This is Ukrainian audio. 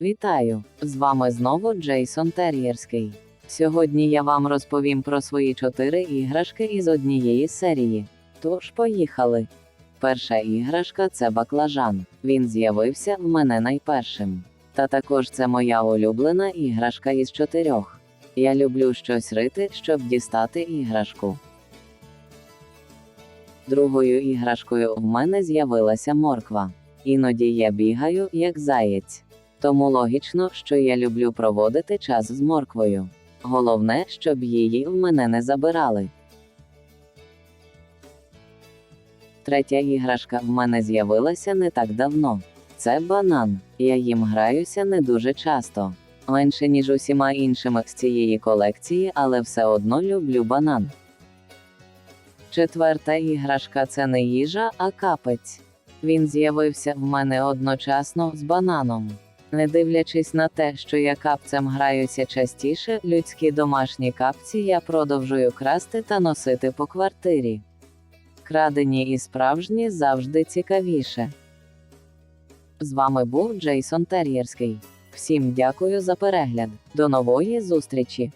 Вітаю! З вами знову Джейсон Тер'єрський. Сьогодні я вам розповім про свої чотири іграшки із однієї серії. Тож поїхали. Перша іграшка це баклажан. Він з'явився в мене найпершим. Та також це моя улюблена іграшка із чотирьох. Я люблю щось рити, щоб дістати іграшку. Другою іграшкою в мене з'явилася морква. Іноді я бігаю, як заєць. Тому логічно, що я люблю проводити час з морквою. Головне, щоб її в мене не забирали. Третя іграшка в мене з'явилася не так давно. Це банан. Я їм граюся не дуже часто. Менше, ніж усіма іншими з цієї колекції, але все одно люблю банан. Четверта іграшка це не їжа, а капець. Він з'явився в мене одночасно з бананом. Не дивлячись на те, що я капцем граюся частіше, людські домашні капці я продовжую красти та носити по квартирі. Крадені і справжні завжди цікавіше. З вами був Джейсон Тер'єрський. Всім дякую за перегляд. До нової зустрічі!